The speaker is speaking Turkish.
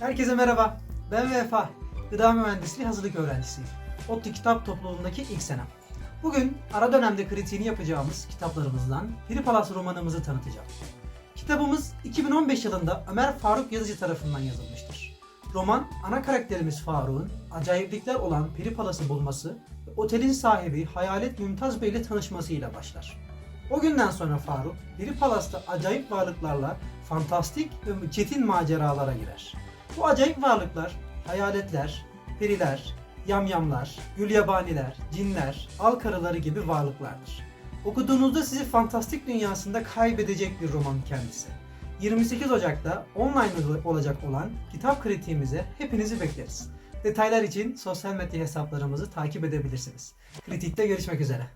Herkese merhaba. Ben Vefa. Gıda Mühendisliği hazırlık öğrencisiyim. ODTÜ Kitap Topluluğundaki ilk senem. Bugün ara dönemde kritiğini yapacağımız kitaplarımızdan Piri Palas romanımızı tanıtacağım. Kitabımız 2015 yılında Ömer Faruk Yazıcı tarafından yazılmıştır. Roman, ana karakterimiz Faruk'un acayiplikler olan Peri Palas'ı bulması ve otelin sahibi Hayalet Mümtaz Bey ile tanışmasıyla başlar. O günden sonra Faruk, Peri Palas'ta acayip varlıklarla fantastik ve çetin maceralara girer. Bu acayip varlıklar, hayaletler, periler, yamyamlar, gülyabaniler, cinler, al karıları gibi varlıklardır. Okuduğunuzda sizi fantastik dünyasında kaybedecek bir roman kendisi. 28 Ocak'ta online olacak olan kitap kritiğimize hepinizi bekleriz. Detaylar için sosyal medya hesaplarımızı takip edebilirsiniz. Kritikte görüşmek üzere.